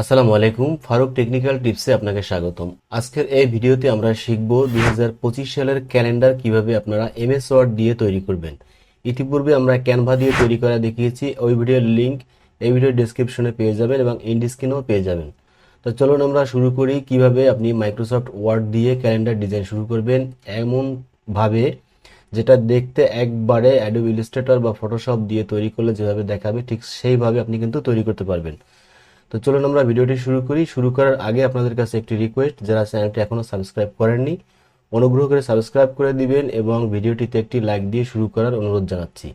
আসসালামু আলাইকুম, ফারুক টেকনিক্যাল টিপসে আপনাকে স্বাগতম। আজকের এই ভিডিওতে আমরা শিখব দুই হাজার পঁচিশ সালের ক্যালেন্ডার কীভাবে আপনারা এমএস ওয়ার্ড দিয়ে তৈরি করবেন। ইতিপূর্বে আমরা ক্যানভা দিয়ে তৈরি করা দেখিয়েছি, ওই ভিডিওর লিঙ্ক এই ভিডিওর ডিসক্রিপশনে পেয়ে যাবেন এবং ইন্ড স্ক্রিনেও পেয়ে যাবেন। তো চলুন আমরা শুরু করি, কীভাবে আপনি মাইক্রোসফট ওয়ার্ড দিয়ে ক্যালেন্ডার ডিজাইন শুরু করবেন এমন ভাবে যেটা দেখতে একবারে অ্যাডোব ইলিস্ট্রেটর বা ফটোশপ দিয়ে তৈরি করলে যেভাবে দেখাবে, ঠিক সেইভাবে আপনি কিন্তু তৈরি করতে পারবেন। তো চলুন আমরা ভিডিওটি শুরু করি। শুরু করার আগে আপনাদের কাছে একটি রিকোয়েস্ট যারা চ্যানেলটি এখনও সাবস্ক্রাইব করেননি, অনুগ্রহ করে সাবস্ক্রাইব করে দিবেন এবং ভিডিওটিতে একটি লাইক দিয়ে শুরু করার অনুরোধ জানাচ্ছি।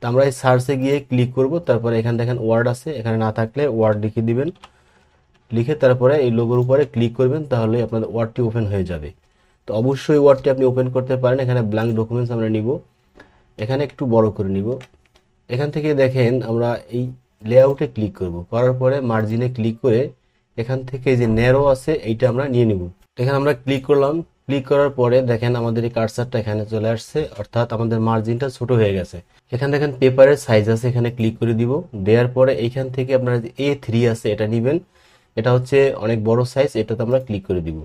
তো আমরা এই সার্চে গিয়ে ক্লিক করব, তারপরে এখানে দেখেন ওয়ার্ড আছে, এখানে না থাকলে ওয়ার্ড লিখে দিবেন। লিখে তারপরে এই লোগোর উপরে ক্লিক করবেন, তাহলে আপনাদের ওয়ার্ডটি ওপেন হয়ে যাবে। তো অবশ্যই ওয়ার্ডটি আপনি ওপেন করতে পারেন, এখানে ব্ল্যাঙ্ক ডকুমেন্টস আমরা নিব। এখানে একটু বড় করে নিব। এখান থেকে দেখেন আমরা এই লেআউটে ক্লিক করব। করার পরে মার্জিনে ক্লিক করে এখান থেকে যে ন্যারো আছে, এইটা আমরা নিয়ে নিব। এখানে আমরা ক্লিক করলাম। ক্লিক করার পরে দেখেন আমাদের এই কার্সারটা এখানে চলে আসছে, অর্থাৎ আমাদের মার্জিনটা ছোট হয়ে গেছে। এখানে দেখেন পেপারের সাইজ আছে, এখানে ক্লিক করে দিব। দেওয়ার পরে এইখান থেকে আপনারা যে এ থ্রি আছে, এটা নেবেন। এটা হচ্ছে অনেক বড় সাইজ এটাতে আমরা ক্লিক করে দিব।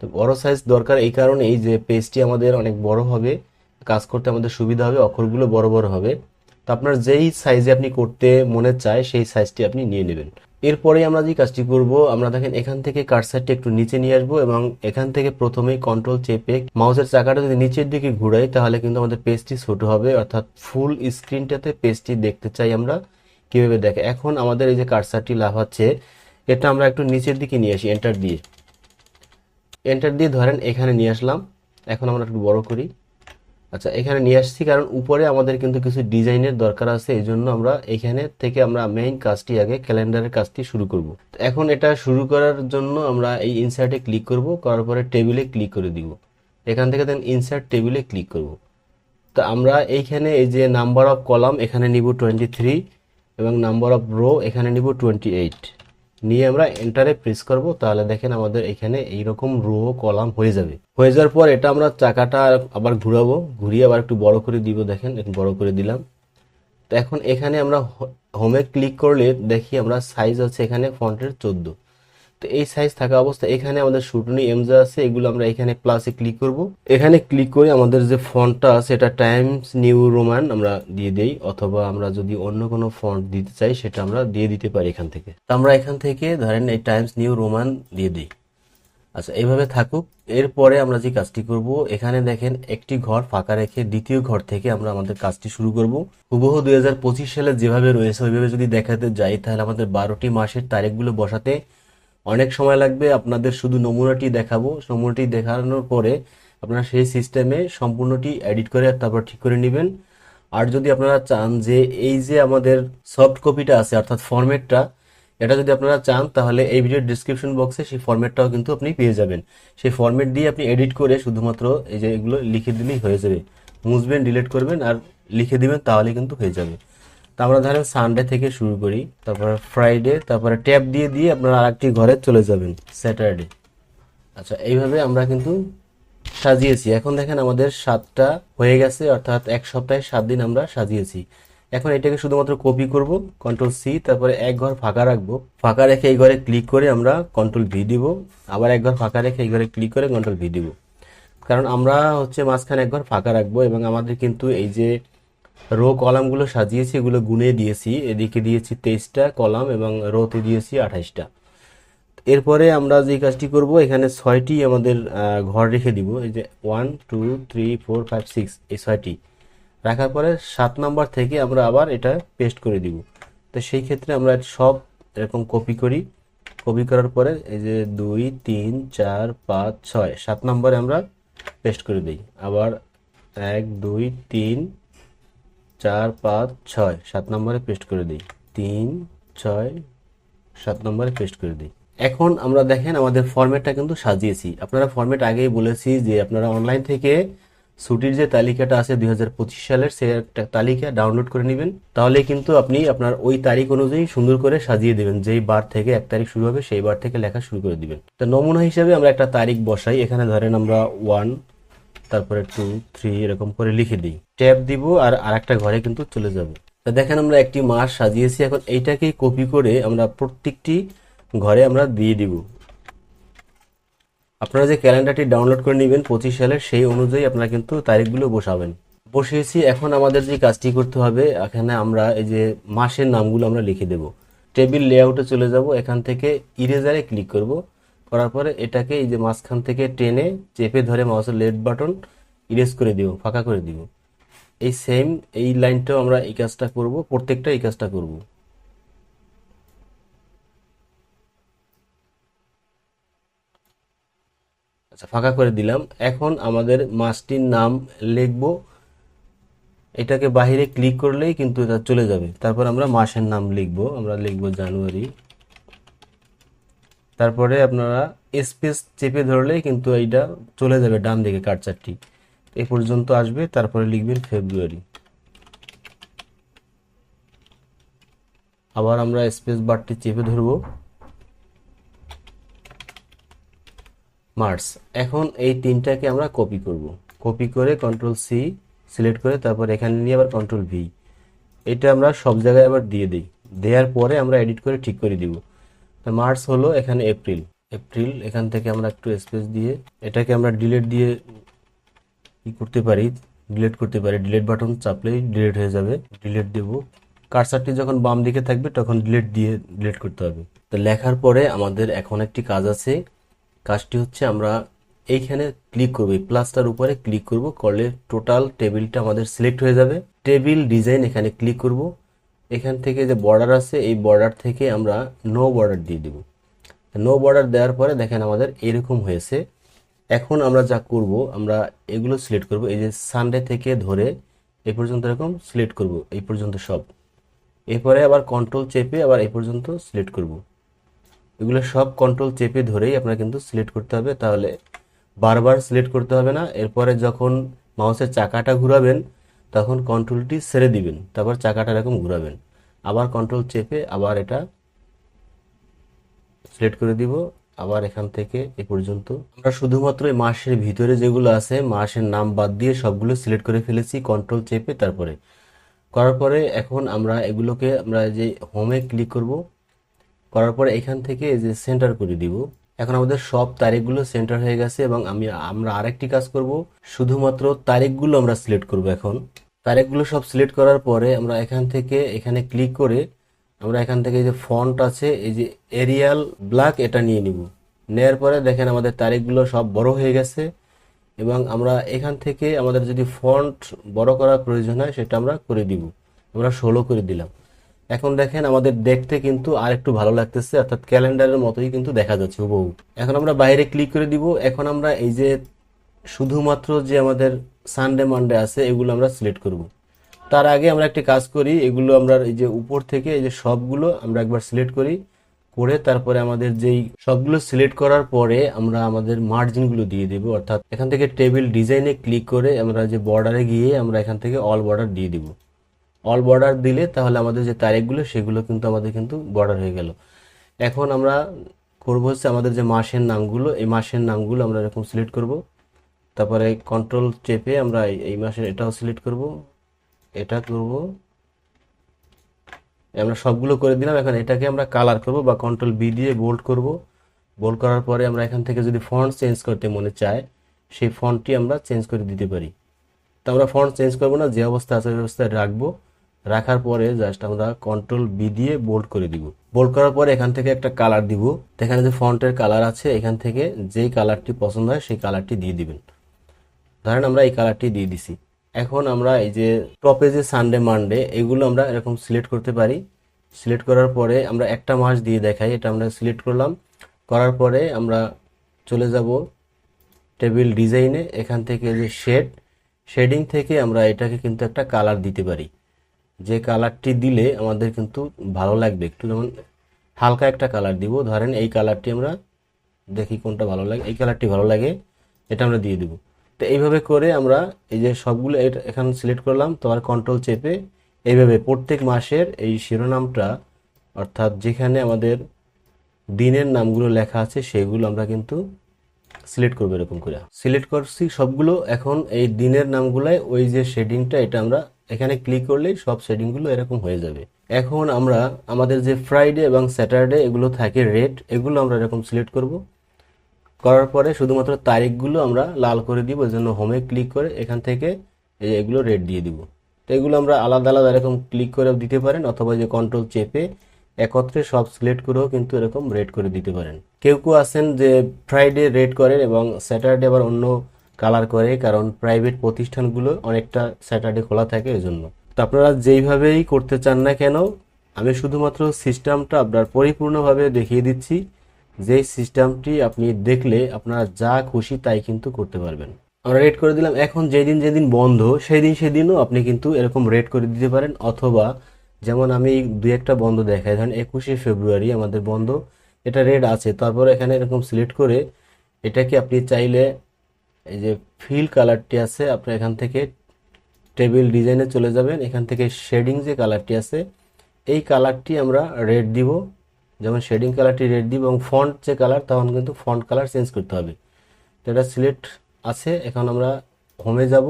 তো বড় সাইজ দরকার এই কারণেই যে পেজটি আমাদের অনেক বড় হবে, কাজ করতে আমাদের সুবিধা হবে, অক্ষরগুলো বড় বড় হবে। তো আপনার যেই সাইজে আপনি করতে মনে চায়, সেই সাইজটি আপনি নিয়ে নেবেন। এরপরে আমরা যে কাজটি করব, আমরা দেখেন এখান থেকে কার্সারটি একটু নিচে নিয়ে আসব এবং এখান থেকে প্রথমেই কন্ট্রোল চেপে মাউসের চাকাটা যদি নিচের দিকে ঘুরাই, তাহলে কিন্তু আমাদের পেজটি ছোট হবে। অর্থাৎ ফুল স্ক্রিনটাতে পেজটি দেখতে চাই আমরা কীভাবে দেখে। এখন আমাদের এই যে কার্সারটি লাফাচ্ছে, এটা আমরা একটু নিচের দিকে নিয়ে আসি এন্টার দিয়ে। এন্টার দিয়ে ধরেন এখানে নিয়ে আসলাম। এখন আমরা একটু বড় করি। আচ্ছা এখানে নিয়ে আসছি কারণ উপরে আমাদের কিন্তু কিছু ডিজাইনের দরকার আছে, এই জন্য আমরা এখানে থেকে আমরা মেইন কাজটি আগে ক্যালেন্ডারের কাজটি শুরু করব। তো এখন এটা শুরু করার জন্য আমরা এই ইনসার্টে ক্লিক করব, করার পরে টেবিলে ক্লিক করে দিব। এখান থেকে দেন ইনসার্ট টেবিলে ক্লিক করব। তো আমরা এইখানে এই যে নাম্বার অফ কলাম এখানে নিব টোয়েন্টি থ্রি এবং নাম্বার অফ রো এখানে নিব টোয়েন্টি এইট নিয়ে আমরা এন্টারে প্রেস করব, তাহলে দেখেন আমাদের এখানে এইরকম রো কলাম হয়ে যাবে। হয়ে যাওয়ার পর এটা আমরা চাকাটা আবার ঘুরাবো, ঘুরিয়ে আবার একটু বড় করে দিব, দেখেন একটু বড় করে দিলাম। তো এখন এখানে আমরা হোমে ক্লিক করলে দেখি আমরা সাইজ আছে এখানে ফন্টের চোদ্দ। তো এই সাইজ থাকা অবস্থা এখানে আমাদের শুটনি এমজা আছে, এগুলো আমরা এখানে প্লাসে ক্লিক করব। এখানে ক্লিক করে আমাদের যে ফন্টটা আছে, এটা টাইমস নিউ রোমান আমরা দিয়ে দেই, অথবা আমরা যদি অন্য কোনো ফন্ট দিতে চাই, সেটা আমরা দিয়ে দিতে পারি এখান থেকে। তো আমরা এখান থেকে ধরেন এই টাইমস নিউ রোমান দিয়ে দিই। আচ্ছা এইভাবে থাকুক। এরপরে আমরা যে কাজটি করব, এখানে দেখেন একটি ঘর ফাঁকা রেখে দ্বিতীয় ঘর থেকে আমরা আমাদের কাজটি শুরু করব। হুবহু দুই হাজার পঁচিশ সালে যেভাবে রয়েছে, ওইভাবে যদি দেখাতে যাই, তাহলে আমাদের বারোটি মাসের তারিখগুলো বসাতে অনেক সময় লাগবে আপনাদের শুধু নমুনাটি দেখাবো। নমুনাটি দেখানোর পরে আপনারা সেই সিস্টেমে সম্পূর্ণটি এডিট করে তারপর ঠিক করে নেবেন। আর যদি আপনারা চান যে এই যে আমাদের সফট কপিটা আছে, অর্থাৎ ফরম্যাটটা, এটা যদি আপনারা চান তাহলে এই ভিডিওর ডিসক্রিপশন বক্সে সেই ফর্মেটটাও কিন্তু আপনি পেয়ে যাবেন। সেই ফরম্যাট দিয়ে আপনি এডিট করে শুধুমাত্র এই যে এগুলো লিখে দিলেই হয়ে যাবে। মুছবেন ডিলিট করবেন আর লিখে দিবেন তাহলে কিন্তু হয়ে যাবে। তো আমরা ধরেন সানডে থেকে শুরু করি, তারপরে ফ্রাইডে তারপরে ট্যাপ দিয়ে দিয়ে আপনারা আরেকটি ঘরে চলে যাবেন স্যাটারডে আচ্ছা এইভাবে আমরা কিন্তু সাজিয়েছি। এখন দেখেন আমাদের সাতটা হয়ে গেছে, অর্থাৎ এক সপ্তাহে সাত দিন আমরা সাজিয়েছি। এখন এটাকে শুধুমাত্র কপি করব কন্ট্রোল সি তারপরে এক ঘর ফাঁকা রাখব। ফাঁকা রেখে এই ঘরে ক্লিক করে আমরা কন্ট্রোল ভি দিব। আবার এক ঘর ফাঁকা রেখে এই ঘরে ক্লিক করে কন্ট্রোল ভি দিব। কারণ আমরা হচ্ছে মাঝখানে এক ঘর ফাঁকা রাখব এবং আমাদের কিন্তু এই যে রো কলামগুলো সাজিয়েছি, এগুলো গুনে দিয়েছি। এদিকে দিয়েছি তেইশটা কলাম এবং রোতে দিয়েছি আঠাইশটা। এরপরে আমরা যে কাজটি করব, এখানে ছয়টি আমাদের ঘর রেখে দিব। এই যে one two three four five six এই ছয়টি। রাখার পরে সাত নাম্বার থেকে আমরা আবার এটা পেস্ট করে দিব। তো সেই ক্ষেত্রে আমরা সব এরকম কপি করি। কপি করার পরে এই যে দুই, তিন, চার, পাঁচ, ছয়, সাত নম্বরে আমরা পেস্ট করে দিই। আবার এক, দুই, তিন চার, পাঁচ, ছয়। সাত নম্বরে পেস্ট করে দিই। তিন, ছয়, সাত নম্বরে পেস্ট করে দিই। এখন আমরা দেখেন আমাদের ফরম্যাটটা কিন্তু সাজিয়েছি। আপনারা ফরম্যাট আগেই বলেছি যে আপনারা অনলাইন থেকে ছুটির যে তালিকাটা আছে দুই হাজার পঁচিশ সালের, সে একটা তালিকা ডাউনলোড করে নেবেন। তাহলে কিন্তু আপনি আপনার ওই তারিখ অনুযায়ী সুন্দর করে সাজিয়ে দেবেন। যেই বার থেকে এক তারিখ শুরু হবে, সেই বার থেকে লেখা শুরু করে দিবেন। তো নমুনা হিসেবে আমরা একটা তারিখ বসাই। এখানে ধরেন আমরা ওয়ান তারপরে টু থ্রি এরকম করে লিখে দিই। ট্যাব দিব আর আরেকটা ঘরে কিন্তু চলে যাবে। তো দেখেন আমরা একটি মাস সাজিয়েছি, এখন এইটাকেই কপি করে আমরা প্রত্যেকটি ঘরে আমরা দিয়ে দিব। আপনারা যে ক্যালেন্ডারটি ডাউনলোড করে নেবেন পঁচিশ সালের, সেই অনুযায়ী আপনারা কিন্তু তারিখগুলো বসাবেন। বসিয়েছি, এখন আমাদের যে কাজটি করতে হবে, এখানে আমরা এই যে মাসের নামগুলো আমরা লিখে দেব। টেবিল লেআউটে চলে যাব, এখান থেকে ইরেজারে ক্লিক করব। করার পরে এটাকে এই যে মাঝখান থেকে টেনে চেপে ধরে মাউসের লেফট বাটন ইরেজ করে দিব, ফাঁকা করে দিব। এই সেম এই লাইনটাও আমরা এই কাজটা করব, প্রত্যেকটা এই কাজটা করব। আচ্ছা ফাঁকা করে দিলাম। এখন আমাদের মাসটির নাম লিখব। এটাকে বাহিরে ক্লিক করলেই কিন্তু এটা চলে যাবে। তারপর আমরা মাসের নাম লিখব। আমরা লিখব জানুয়ারি। তারপরে আপনারা স্পেস চেপে ধরলে কিন্তু এইটা চলে যাবে ডান দিকে কাটচারটি এ পর্যন্ত আসবে, তারপরে লিখবেন ফেব্রুয়ারি আবার আমরা স্পেস বারটি চেপে ধরবো। মার্চ। এখন এই তিনটাকে আমরা কপি করব। কপি করে কন্ট্রোল সি সিলেক্ট করে তারপর এখানে নিয়ে আবার কন্ট্রোল ভি এটা আমরা সব জায়গায় আবার দিয়ে দিই। দেওয়ার পরে আমরা এডিট করে ঠিক করে দিব। মার্চ হলো এখানে এপ্রিল। এপ্রিল, এখান থেকে আমরা একটু স্পেস দিয়ে এটাকে আমরা ডিলেট দিয়ে কি করতে পারি? ডিলিট করতে পারি। ডিলিট বাটন চাপলেই ডিলিট হয়ে যাবে। ডিলিট দেব। কার্সারটি যখন বাম দিকে থাকবে, তখন ডিলিট দিয়ে ডিলিট করতে হবে। তো লেখার পরে আমাদের এখন একটি কাজ আছে। কাজটি হচ্ছে আমরা এইখানে ক্লিক করব। প্লাসটার উপরে ক্লিক করব। করলে টোটাল টেবিলটা আমাদের সিলেক্ট হয়ে যাবে। টেবিল ডিজাইন এখানে ক্লিক করব। এখান থেকে যে বর্ডার আছে, এই বর্ডার থেকে আমরা নো বর্ডার দিয়ে দেব। নো বর্ডার দেওয়ার পরে দেখেন আমাদের এরকম হয়েছে। এখন আমরা যা করব, আমরা এগুলো সিলেক্ট করব। এই যে সানডে থেকে ধরে এই পর্যন্ত এরকম সিলেক্ট করব, এই পর্যন্ত সব। এরপরে আবার কন্ট্রোল চেপে আবার এই পর্যন্ত সিলেক্ট করব। এগুলো সব কন্ট্রোল চেপে ধরেই আপনার কিন্তু সিলেক্ট করতে হবে। তাহলে বারবার সিলেক্ট করতে হবে না। এরপরে যখন মাউসের চাকাটা ঘুরাবেন তখন কন্ট্রোলটি ছেড়ে দিবেন, তারপর চাকাটা এরকম ঘুরাবেন। আবার কন্ট্রোল চেপে আবার এটা সিলেক্ট করে দিব, আবার এখান থেকে এ পর্যন্ত। আমরা শুধুমাত্র এই মাসের ভিতরে যেগুলো আছে, মাসের নাম বাদ দিয়ে সবগুলো সিলেক্ট করে ফেলেছি কন্ট্রোল চেপে তারপরে। করার পরে এখন আমরা এগুলোকে আমরা যে হোমে ক্লিক করব, করার পরে এখান থেকে যে সেন্টার করে দিব। এখন আমাদের সব তারিখগুলো সেন্টার হয়ে গেছে এবং আমি আমরা আরেকটি কাজ করব, শুধুমাত্র তারিখগুলো আমরা সিলেক্ট করব এখন। তারিখগুলো সব সিলেক্ট করার পরে আমরা এখান থেকে এখানে ক্লিক করে আমরা এখান থেকে যে ফন্ট আছে, এই যে এরিয়াল ব্ল্যাক এটা নিয়ে নিব। নেয়ার পরে দেখেন আমাদের তারিখগুলো সব বড় হয়ে গেছে এবং আমরা এখান থেকে আমাদের যদি ফন্ট বড় করার প্রয়োজন হয় সেটা আমরা করে দিব। আমরা ষোলো করে দিলাম। এখন দেখেন আমাদের দেখতে কিন্তু আর একটু ভালো লাগতেছে, অর্থাৎ ক্যালেন্ডারের মতোই কিন্তু দেখা যাচ্ছে হুবহু। এখন আমরা বাইরে ক্লিক করে দিব। এখন আমরা এই যে শুধুমাত্র যে আমাদের সানডে মানডে আছে, এগুলো আমরা সিলেক্ট করব। তার আগে আমরা একটি কাজ করি, এগুলো আমরা এই যে উপর থেকে এই যে সবগুলো আমরা একবার সিলেক্ট করি, করে তারপরে আমাদের যেই সবগুলো সিলেক্ট করার পরে আমরা আমাদের মার্জিনগুলো দিয়ে দেব। অর্থাৎ এখান থেকে টেবিল ডিজাইনে ক্লিক করে আমরা যে বর্ডারে গিয়ে আমরা এখান থেকে অল বর্ডার দিয়ে দিব। অল বর্ডার দিলে তাহলে আমাদের যে তারিখগুলো সেগুলো কিন্তু আমাদের কিন্তু বর্ডার হয়ে গেল। এখন আমরা করব হচ্ছে আমাদের যে মাসের নামগুলো, এই মাসের নামগুলো আমরা এরকম সিলেক্ট করব। তারপরে কন্ট্রোল চেপে আমরা এই- মাসের এটাও সিলেক্ট করব, এটা করব। আমরা সবগুলো করে দিলাম, এখন এটাকে আমরা কালার করব বা কন্ট্রোল বি দিয়ে বোল্ড করব। বোল্ড করার পরে আমরা এখান থেকে যদি ফন্ট চেঞ্জ করতে মনে চায়, সেই ফন্টটি আমরা চেঞ্জ করে দিতে পারি। তো আমরা ফন্ট চেঞ্জ করব না, যে অবস্থা আছে ওই অবস্থায় রাখব। রাখার পরে জাস্ট আমরা কন্ট্রোল বি দিয়ে বোল্ড করে দিব। বোল্ড করার পরে এখান থেকে একটা কালার দিব। এখানে যে ফন্টের কালার আছে, এখান থেকে যেই কালারটি পছন্দ হয়, সেই কালারটি দিয়ে দিবেন। ধরেন আমরা এই কালারটি দিয়ে দিছি। এখন আমরা এই যে টপে যে সানডে মানডে এগুলো আমরা এরকম সিলেক্ট করতে পারি। সিলেক্ট করার পরে আমরা একটা মাস দিয়ে দেখাই, এটা আমরা সিলেক্ট করলাম। করার পরে আমরা চলে যাব টেবিল ডিজাইনে এখান থেকে যে শেড শেডিং থেকে আমরা এটাকে কিন্তু একটা কালার দিতে পারি। যে কালারটি দিলে আমাদের কিন্তু ভালো লাগবে। একটু যেমন হালকা একটা কালার দিব। ধরেন এই কালারটি আমরা দেখি কোনটা ভালো লাগে, এই কালারটি ভালো লাগে, এটা আমরা দিয়ে দিব। তো এইভাবে করে আমরা এই যে সবগুলো এখানে সিলেক্ট করলাম তোমার কন্ট্রোল চেপে এইভাবে প্রত্যেক মাসের এই শিরোনামটা, অর্থাৎ যেখানে আমাদের দিনের নামগুলো লেখা আছে সেগুলো আমরা কিন্তু সিলেক্ট করব এরকম করে। সিলেক্ট করছি সবগুলো, এখন এই দিনের নামগুলাই ওই যে শেডিংটা এটা আমরা এখানে ক্লিক করলেই সব শেডিংগুলো এরকম হয়ে যাবে। এখন আমরা আমাদের যে ফ্রাইডে এবং স্যাটারডে এগুলো থাকে রেড এগুলো আমরা এরকম সিলেক্ট করব। করার পরে শুধুমাত্র তারিখগুলো আমরা লাল করে দিব এই জন্য হোমে ক্লিক করে এখান থেকে এগুলো রেড দিয়ে দিব। তো এগুলো আমরা আলাদা আলাদা এরকম ক্লিক করে দিতে পারেন অথবা যে কন্ট্রোল চেপে একত্রে সব সিলেক্ট করেও কিন্তু এরকম রেড করে দিতে পারেন। কেউ কেউ আছেন যে ফ্রাইডে রেড করেন এবং স্যাটারডে আবার অন্য কালার করে, কারণ প্রাইভেট প্রতিষ্ঠানগুলো অনেকটা স্যাটারডে খোলা থাকে এজন্য। তো আপনারা যেইভাবেই করতে চান না কেন, আমি শুধুমাত্র সিস্টেমটা আপনার পরিপূর্ণভাবে দেখিয়ে দিচ্ছি। যে সিস্টেমটি আপনি দেখলে আপনারা যা খুশি তাই কিন্তু করতে পারবেন। আমরা রেড করে দিলাম, এখন যেদিন যেদিন বন্ধ সেই দিন সেদিনও আপনি কিন্তু এরকম রেড করে দিতে পারেন। অথবা যেমন আমি দুই একটা বন্ধ দেখাই, ধরেন একুশে ফেব্রুয়ারি আমাদের বন্ধ, এটা রেড আছে। তারপর এখানে এরকম সিলেক্ট করে এটাকে আপনি চাইলে এই যে ফিল কালারটি আছে, আপনি এখান থেকে টেবিল ডিজাইনে চলে যাবেন। এখান থেকে শেডিং যে কালারটি আছে, এই কালারটি আমরা রেড দিব। যেমন শেডিং কালারটি রেড দিব এবং ফন্ট যে কালার তখন কিন্তু ফন্ট কালার চেঞ্জ করতে হবে। তো এটা সিলেক্ট আছে, এখন আমরা হোমে যাব।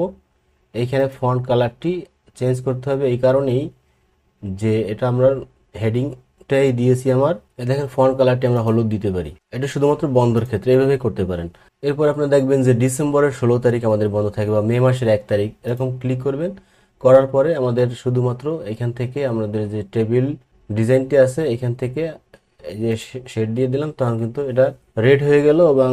এইখানে ফন্ট কালারটি চেঞ্জ করতে হবে এই কারণেই যে এটা আমরা হেডিংটাই দিয়েছি আমার। দেখেন ফন্ট কালারটি আমরা হলুদ দিতে পারি। এটা শুধুমাত্র বন্ধর ক্ষেত্রে এভাবে করতে পারেন। এরপর আপনি দেখবেন যে ডিসেম্বরের ষোলো তারিখ আমাদের বন্ধ থাকে বা মে মাসের এক তারিখ, এরকম ক্লিক করবেন। করার পরে আমাদের শুধুমাত্র এখান থেকে আমাদের যে টেবিল ডিজাইনটি আছে, এখান থেকে এই যে শেড দিয়ে দিলাম, তখন কিন্তু এটা রেড হয়ে গেল এবং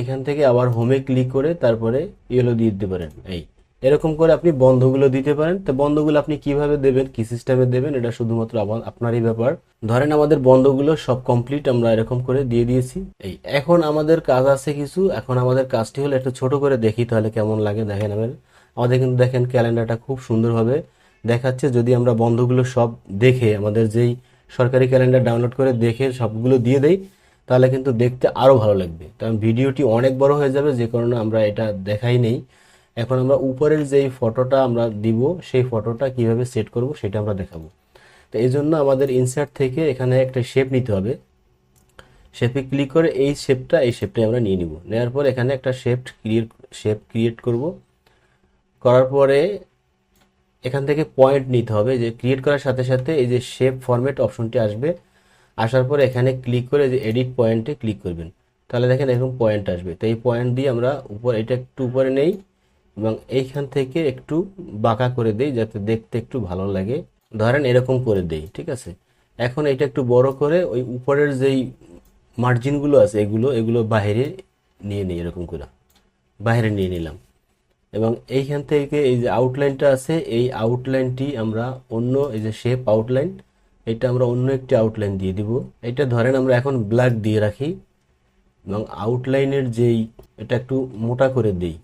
এখান থেকে আবার হোমে ক্লিক করে তারপরে ইয়েলো দিয়ে দিতে পারেন। এই, এরকম করে আপনি বন্ধগুলো দিতে পারেন। তো বন্ধগুলো আপনি কীভাবে দেবেন, কি সিস্টেমে দেবেন, এটা শুধুমাত্র আপনারই ব্যাপার। ধরেন আমাদের বন্ধগুলো সব কমপ্লিট আমরা এরকম করে দিয়ে দিয়েছি। এই, এখন আমাদের কাজ আছে কিছু। এখন আমাদের কাজটি হলো একটু ছোট করে দেখি তাহলে কেমন লাগে। দেখেন আমাদের আমাদের কিন্তু দেখেন ক্যালেন্ডারটা খুব সুন্দরভাবে দেখাচ্ছে। যদি আমরা বন্ধগুলো সব দেখে আমাদের যেই সরকারি ক্যালেন্ডার ডাউনলোড করে দেখে সবগুলো দিয়ে দেই, তাহলে কিন্তু দেখতে আরও ভালো লাগবে। কারণ ভিডিওটি অনেক বড় হয়ে যাবে, যে কারণে আমরা এটা দেখাই নেই। এখন আমরা উপরের যেই ফটোটা আমরা দিব, সেই ফটোটা কীভাবে সেট করব সেটা আমরা দেখাবো। তো এই জন্য আমাদের ইনসার্ট থেকে এখানে একটা শেপ নিতে হবে। শেপে ক্লিক করে এই শেপটা এই শেপটাই আমরা নিয়ে নিব। নেওয়ার পর এখানে একটা শেপ ক্রিয়েট শেপ ক্রিয়েট করব। করার পরে এখান থেকে পয়েন্ট নিতে হবে যে ক্রিয়েট করার সাথে সাথে এই যে শেপ ফরম্যাট অপশনটি আসবে। আসার পরে এখানে ক্লিক করে যে এডিট পয়েন্টে ক্লিক করবেন। তাহলে দেখেন এরকম পয়েন্ট আসবে। তো এই পয়েন্ট দিয়ে আমরা উপর, এটা একটু উপরে নেই এবং এইখান থেকে একটু বাঁকা করে দেই যাতে দেখতে একটু ভালো লাগে। ধরেন এরকম করে দেই, ঠিক আছে? এখন এটা একটু বড় করে ওই উপরের যেই মার্জিনগুলো আছে এগুলো এগুলো বাইরে নিয়ে নিই এরকম করে। বাইরে নিয়ে নিলাম। এবং এইখান থেকে এই যে আউটলাইনটা আছে, এই আউটলাইনটি আমরা অন্য এই যে শেপ আউটলাইন এটা আমরা অন্য একটি আউটলাইন দিয়ে দিব। এটা ধরেন আমরা এখন ব্ল্যাক দিয়ে রাখি এবং আউটলাইনের যেই, এটা একটু মোটা করে দেই,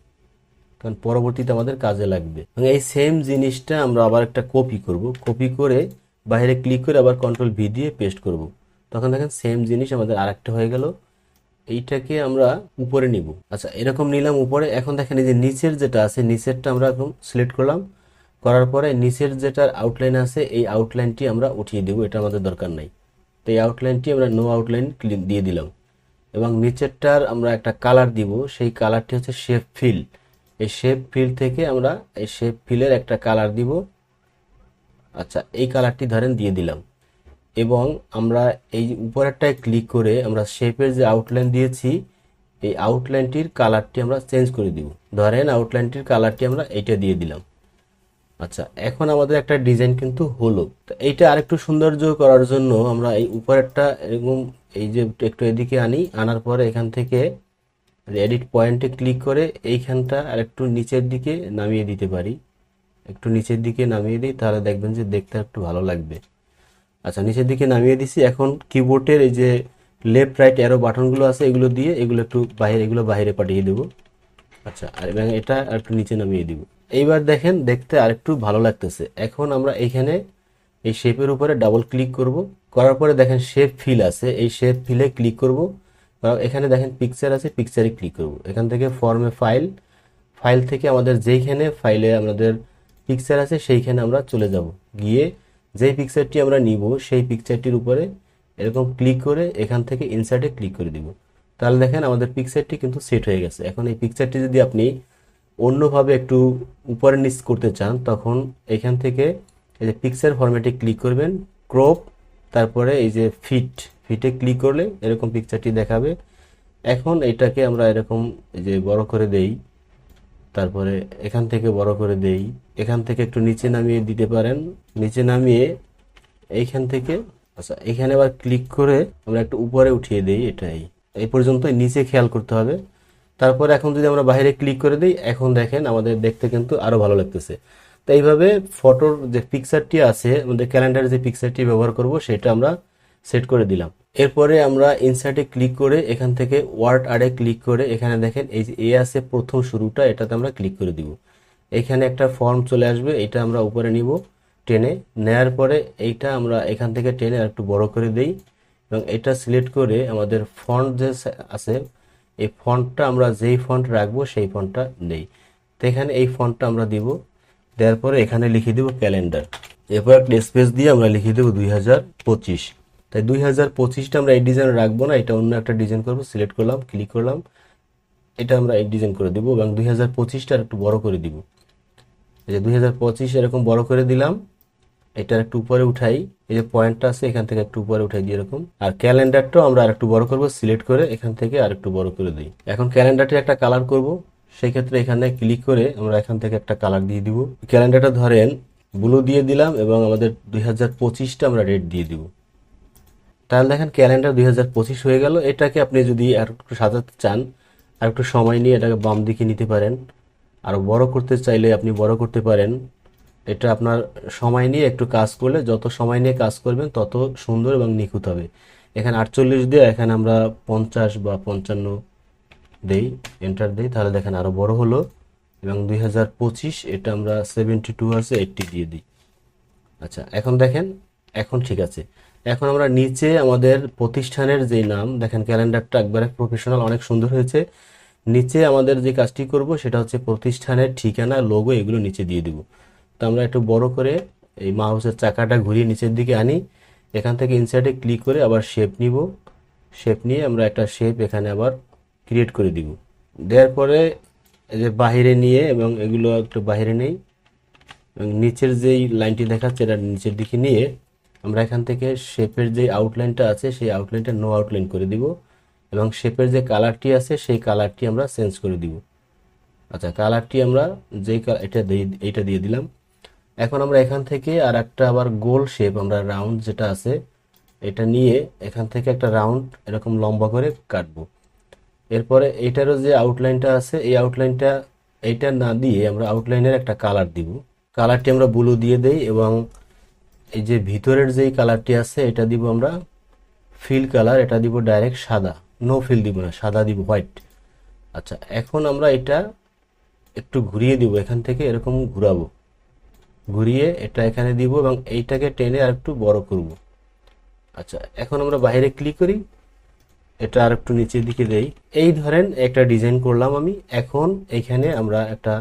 কারণ পরবর্তীতে আমাদের কাজে লাগবে। এবং এই সেম জিনিসটা আমরা আবার একটা কপি করব। কপি করে বাইরে ক্লিক করে আবার কন্ট্রোল ভি দিয়ে পেস্ট করব। তখন দেখেন সেম জিনিস আমাদের আরেকটা হয়ে গেল। এইটাকে আমরা উপরে নিব। আচ্ছা এরকম নিলাম উপরে। এখন দেখেন এই যে নিচের যেটা আছে, নিচেরটা আমরা এখন সিলেক্ট করলাম। করার পরে নিচের যেটার আউটলাইন আছে, এই আউটলাইনটি আমরা উঠিয়ে দেবো। এটা আমাদের দরকার নাই। তো এই আউটলাইনটি আমরা নো আউটলাইন দিয়ে দিলাম। এবং নিচেরটার আমরা একটা কালার দিব। সেই কালারটি হচ্ছে শেপ ফিল এই শেপ ফিল থেকে আমরা এই শেপ ফিলের একটা কালার দিব। আচ্ছা এই কালারটি ধরেন দিয়ে দিলাম। এবং আমরা এই উপরেরটায় ক্লিক করে আমরা শেপের যে আউটলাইন দিয়েছি, এই আউটলাইনটির কালারটি আমরা চেঞ্জ করে দিব। ধরেন আউটলাইনটির কালারটি আমরা এইটা দিয়ে দিলাম। আচ্ছা এখন আমাদের একটা ডিজাইন কিন্তু হলো। তো এইটা আরেকটু সৌন্দর্য করার জন্য আমরা এই উপরেরটা এরকম এই যে একটু এদিকে আনি, আনার পরে এখান থেকে এডিট পয়েন্টে ক্লিক করে এইখানটা আর একটু নিচের দিকে নামিয়ে দিতে পারি। একটু নিচের দিকে নামিয়ে দিই, তাহলে দেখবেন যে দেখতে একটু ভালো লাগবে। আচ্ছা নিচের দিকে নামিয়ে দিছি। এখন কিবোর্ডের এই যে লেফট রাইট অ্যারো বাটনগুলো আছে, এগুলো দিয়ে এগুলো একটু বাইরে, এগুলো বাইরে পাঠিয়ে দেবো। আচ্ছা আর এবং এটা আর একটু নিচে নামিয়ে দিব। এইবার দেখেন, দেখতে আরেকটু ভালো লাগতেছে। এখন আমরা এইখানে এই শেপের উপরে ডাবল ক্লিক করব। করার পরে দেখেন শেপ ফিল আছে। এই শেপ ফিলে ক্লিক করব। এখানে দেখেন পিকচার আছে পিকচারে ক্লিক করব। এখান থেকে ফর্মে ফাইল ফাইল থেকে আমাদের যেইখানে ফাইলে আমাদের পিকচার আছে, সেইখানে আমরা চলে যাব। গিয়ে যেই পিকচারটি আমরা নিব, সেই পিকচারটির উপরে এরকম ক্লিক করে এখান থেকে ইনসার্টে ক্লিক করে দিব। তাহলে দেখেন আমাদের পিকচারটি কিন্তু সেট হয়ে গেছে। এখন এই পিকচারটি যদি আপনি অন্যভাবে একটু উপরে নিচ করতে চান, তখন এখান থেকে এই যে পিকচার ফরম্যাটে ক্লিক করবেন ক্রপ তারপরে এই যে ফিট ফিটে ক্লিক করলে এরকম পিকচারটি দেখাবে। এখন এটাকে আমরা এরকম যে বড় করে দেই। তারপরে এখান থেকে বড় করে দেই। এখান থেকে একটু নিচে নামিয়ে দিতে পারেন। নিচে নামিয়ে এইখান থেকে আচ্ছা এখানে আবার ক্লিক করে আমরা একটু উপরে উঠিয়ে দেই এটাই। এই পর্যন্ত নিচে খেয়াল করতে হবে। তারপরে এখন যদি আমরা বাইরে ক্লিক করে দিই, এখন দেখেন আমাদের দেখতে কিন্তু আরও ভালো লাগতেছে। তো এইভাবে ফটোর যে পিকচারটি আছে, আমাদের ক্যালেন্ডারে যে পিকচারটি ব্যবহার করব, সেটা আমরা সেট করে দিলাম। এরপরে আমরা ইনসার্টে ক্লিক করে এখান থেকে ওয়ার্ড আরে ক্লিক করে এখানে দেখেন এই যে এ আছে প্রথম শুরুটা, এটাতে আমরা ক্লিক করে দিব। এখানে একটা ফর্ম চলে আসবে, এটা আমরা উপরে নিব টেনে। নেয়ার পরে এইটা আমরা এখান থেকে টেনে একটু বড় করে দেই এবং এটা সিলেক্ট করে আমাদের ফন্ট যে আছে, এই ফন্টটা আমরা যেই ফন্ট রাখব সেই ফন্টটা দেই তো এখানে এই ফন্টটা আমরা দিব, দেওয়ার পরে এখানে লিখে দেব ক্যালেন্ডার এরপর একটা স্পেস দিয়ে আমরা লিখে দেবো দুই হাজার পঁচিশ। তাই দুই হাজার পঁচিশটা আমরা এই ডিজাইন রাখব না, এটা অন্য একটা ডিজাইন করব সিলেক্ট করলাম ক্লিক করলাম, এটা আমরা এই ডিজাইন করে দিব এবং দুই হাজার পঁচিশটা একটু বড় করে দিব। এই যে দুই হাজার পঁচিশ এরকম বড় করে দিলাম, এটার একটু উপরে উঠাই, এই যে পয়েন্টটা আছে, এখান থেকে একটু উপরে উঠাই দিই এরকম। আর ক্যালেন্ডারটাও আমরা আর একটু বড় করব সিলেক্ট করে এখান থেকে আর একটু বড় করে দিই। এখন ক্যালেন্ডারটি একটা কালার করব, সেই ক্ষেত্রে এখানে ক্লিক করে আমরা এখান থেকে একটা কালার দিয়ে দিব। ক্যালেন্ডারটা ধরেন ব্লু দিয়ে দিলাম এবং আমাদের দুই হাজার পঁচিশটা আমরা রেড দিয়ে দিব। তাহলে দেখেন ক্যালেন্ডার দুই হাজার পঁচিশ হয়ে গেল। এটাকে আপনি যদি আর একটু সাজাতে চান, আর একটু সময় নিয়ে এটাকে বাম দিকে নিতে পারেন। আর বড় করতে চাইলে আপনি বড় করতে পারেন। এটা আপনার সময় নিয়ে একটু কাজ করলে যত সময় নিয়ে কাজ করবেন, তত সুন্দর এবং নিখুঁত হবে। এখানে আটচল্লিশ দিয়ে এখানে আমরা পঞ্চাশ বা পঞ্চান্ন দেই এন্টার দেই। তাহলে দেখেন আরও বড় হলো। এবং দুই হাজার পঁচিশ, এটা আমরা সেভেন্টি টু আছে এইটটি দিয়ে দিই। আচ্ছা এখন দেখেন এখন ঠিক আছে। এখন আমরা নিচে আমাদের প্রতিষ্ঠানের যে নাম, দেখেন ক্যালেন্ডারটা একবারে প্রফেশনাল অনেক সুন্দর হয়েছে। নিচে আমাদের যে কাজটি করব, সেটা হচ্ছে প্রতিষ্ঠানের ঠিকানা লোগো এগুলো নিচে দিয়ে দিব। তো আমরা একটু বড় করে এই মাউসের চাকাটা ঘুরিয়ে নিচের দিকে আনি। এখান থেকে ইনসাইডে ক্লিক করে আবার শেপ নিব। শেপ নিয়ে আমরা একটা শেপ এখানে আবার ক্রিয়েট করে দিব। দেওয়ার পরে যে বাহিরে নিয়ে এবং এগুলো একটু বাহিরে নেই। এবং নিচের যেই লাইনটি দেখাচ্ছে, এটা নিচের দিকে নিয়ে আমরা এখান থেকে শেপের যে আউটলাইনটা আছে, সেই আউটলাইনটা নো আউটলাইন করে দিব এবং শেপের যে কালারটি আছে, সেই কালারটি আমরা চেঞ্জ করে দিব। আচ্ছা কালারটি আমরা যেই এটা এইটা দিয়ে দিলাম। এখন আমরা এখান থেকে আর একটা আবার গোল শেপ আমরা রাউন্ড যেটা আছে, এটা নিয়ে এখান থেকে একটা রাউন্ড এরকম লম্বা করে কাটবো। এরপরে এটারও যে আউটলাইনটা আছে, এই আউটলাইনটা এইটা না দিয়ে আমরা আউটলাইনের একটা কালার দিব। কালারটি আমরা ব্লু দিয়ে দেই এবং এই যে ভিতরের যেই কালারটি আছে, এটা দিব আমরা ফিল কালার এটা দিব ডাইরেক্ট সাদা। নো ফিল দিব না, সাদা দিব হোয়াইট আচ্ছা এখন আমরা এটা একটু ঘুরিয়ে দিব, এখান থেকে এরকম ঘুরাবো। ঘুরিয়ে এটা এখানে দিব এবং এইটাকে টেনে আর একটু বড় করব। আচ্ছা এখন আমরা বাইরে ক্লিক করি। এটা আর একটু নিচের দিকে দেই। এই ধরেন একটা ডিজাইন করলাম আমি। এখন এখানে আমরা একটা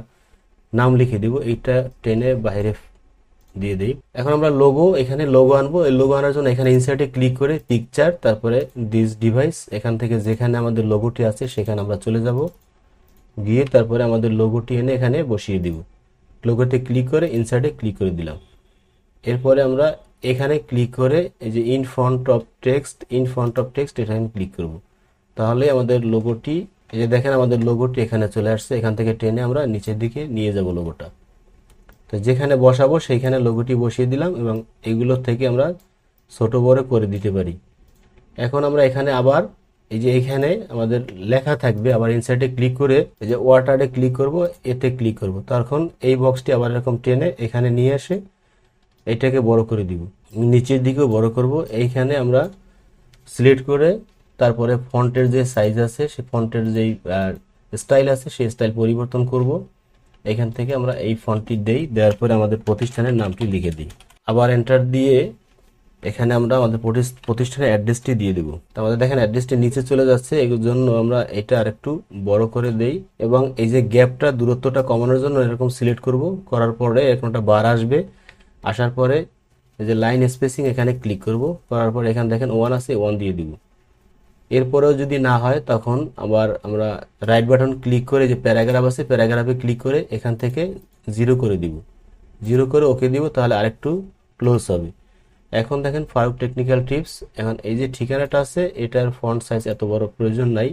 নাম লিখে দিব। এইটা টেনে বাইরে দিয়ে দিই। এখন আমরা লোগো এখানে লোগো আনব। এই লোগো আনার জন্য এখানে ইনসার্টে ক্লিক করে পিকচার তারপরে দিস ডিভাইস এখান থেকে যেখানে আমাদের লোগোটি আছে সেখানে আমরা চলে যাব। গিয়ে তারপরে আমাদের লোগোটি এনে এখানে বসিয়ে দিব। লোগোতে ক্লিক করে ইনসার্টে ক্লিক করে দিলাম। এরপরে আমরা এখানে ক্লিক করে এই যে in front of text in front of text এখানে ক্লিক করব। তাহলে আমাদের লোগোটি এই যে দেখেন আমাদের লোগোটি এখানে চলে আসছে। এখান থেকে টেনে আমরা নিচের দিকে নিয়ে যাব লোগোটা তো যেখানে বসাবো সেইখানে লোগোটি বসিয়ে দিলাম এবং এগুলোর থেকে আমরা ছোট বড় করে দিতে পারি। এখন আমরা এখানে আবার এই যে এখানে আমাদের লেখা থাকবে, আবার ইনসাইডে ক্লিক করে এই যে ওয়াটারে ক্লিক করব, এতে ক্লিক করব। তখন এই বক্সটি আবার এরকম টেনে এখানে নিয়ে এসে এটাকে বড় করে দিব। নিচের দিকেও বড় করব। এইখানে আমরা সিলেক্ট করে তারপরে ফন্টের যে সাইজ আছে, সে ফন্টের যেই স্টাইল আছে, সেই স্টাইল পরিবর্তন করব। এখান থেকে আমরা এই ফন্টটি দেই, দেওয়ার পরে আমাদের প্রতিষ্ঠানের নামটি লিখে দিই। আবার এন্টার দিয়ে এখানে আমরা আমাদের প্রতিষ্ঠানের অ্যাড্রেসটি দিয়ে দেবো। তো আমাদের দেখেন অ্যাড্রেসটি নিচে চলে যাচ্ছে, এর জন্য আমরা এটা আরেকটু বড় করে দেই এবং এই যে গ্যাপটা, দূরত্বটা কমানোর জন্য এরকম সিলেক্ট করব। করার পরে এরকম একটা বার আসবে। আসার পরে এই যে লাইন স্পেসিং এখানে ক্লিক করব। করার পরে এখানে দেখেন ওয়ান আছে ওয়ান দিয়ে দিব। এরপরেও যদি না হয়, তখন আবার আমরা রাইট বাটন ক্লিক করে যে প্যারাগ্রাফ আছে প্যারাগ্রাফে ক্লিক করে এখান থেকে জিরো করে দিব। জিরো করে ওকে দিব, তাহলে আরেকটু ক্লোজ হবে। এখন দেখেন ফারুক টেকনিক্যাল টিপস এখন এই যে ঠিকানাটা আছে, এটার ফন্ট সাইজ এত বড় প্রয়োজন নাই।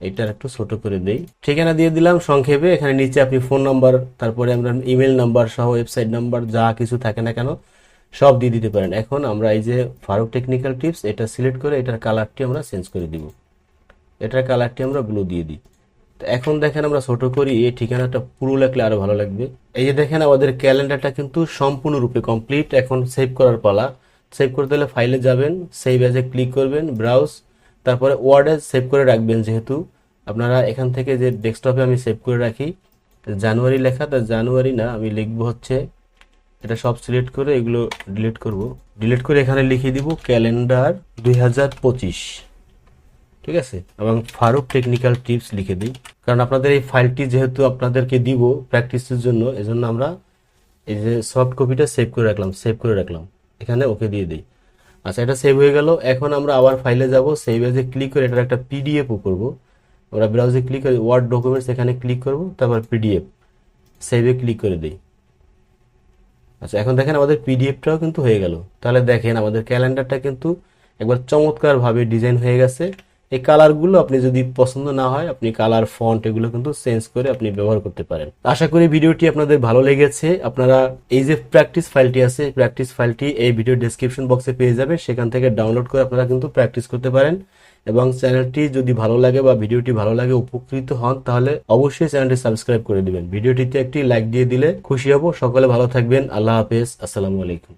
এটার একটু ছোট করে দেই। ঠিকানা দিয়ে দিলাম সংক্ষেপে। এখানে নিচে আপনি ফোন নাম্বার তারপরে আমরা ইমেল নাম্বার সহ ওয়েবসাইট নাম্বার যা কিছু থাকে না কেন সব দিয়ে দিতে পারেন। এখন আমরা এই যে ফারুক টেকনিক্যাল টিপস এটা সিলেক্ট করে এটার কালারটি আমরা চেঞ্জ করে দিব। এটার কালারটি আমরা ব্লু দিয়ে দিই। তো এখন দেখেন আমরা ছোট করি, এই ঠিকানাটা পুরো লাগলে আরও ভালো লাগবে। এই যে দেখেন আমাদের ক্যালেন্ডারটা কিন্তু সম্পূর্ণরূপে কমপ্লিট এখন সেভ করার পালা। সেভ করতে হলে ফাইলে যাবেন সেভ এজে ক্লিক করবেন ব্রাউজ তারপরে ওয়ার্ডে সেভ করে রাখবেন যেহেতু। আপনারা এখান থেকে যে ডেস্কটপে আমি সেভ করে রাখি, জানুয়ারি লেখা, তা জানুয়ারি না, আমি লিখব হচ্ছে এটা সব সিলেক্ট করে এগুলো ডিলিট করব। ডিলিট করে এখানে লিখে দিব ক্যালেন্ডার দুই হাজার পঁচিশ। ঠিক আছে? এবং ফারুক টেকনিক্যাল টিপস লিখে দিই। কারণ আপনাদের এই ফাইলটি যেহেতু আপনাদেরকে দিব প্র্যাকটিসের জন্য, এজন্য আমরা এই যে সফট কপিটা সেভ করে রাখলাম সেভ করে রাখলাম। এখানে ওকে দিয়ে দিই। আচ্ছা এটা সেভ হয়ে গেল। এখন আমরা আবার ফাইলে যাব। সেভ এজে ক্লিক করে এটার একটা পিডিএফও করব। আমরা ব্রাউজে ক্লিক করে ওয়ার্ড ডকুমেন্টস এখানে ক্লিক করব, তারপর পিডিএফ সেভে ক্লিক করে দিই। আচ্ছা এখন দেখেন আমাদের পিডিএফটাও কিন্তু হয়ে গেল। তাহলে দেখেন আমাদের ক্যালেন্ডারটা কিন্তু একবার চমৎকারভাবে ডিজাইন হয়ে গেছে। এই কালারগুলো আপনি যদি পছন্দ না হয়, আপনি কালার, ফন্ট এগুলো কিন্তু চেঞ্জ করে আপনি ব্যবহার করতে পারেন। আশা করি ভিডিওটি আপনাদের ভালো লেগেছে। আপনারা এই যে প্র্যাকটিস ফাইলটি আছে, প্র্যাকটিস ফাইলটি এই ভিডিও ডেসক্রিপশন বক্সে পেয়ে যাবে সেখান থেকে ডাউনলোড করে আপনারা কিন্তু প্র্যাকটিস করতে পারেন। এবং চ্যানেলটি যদি ভালো লাগে বা ভিডিওটি ভালো লাগে, উপকৃত হন, তাহলে অবশ্যই চ্যানেলটি সাবস্ক্রাইব করে দিবেন। ভিডিওটিতে একটি লাইক দিয়ে দিলে খুশি হব। সকলে ভালো থাকবেন। আল্লাহ হাফেজ। আসসালামু আলাইকুম।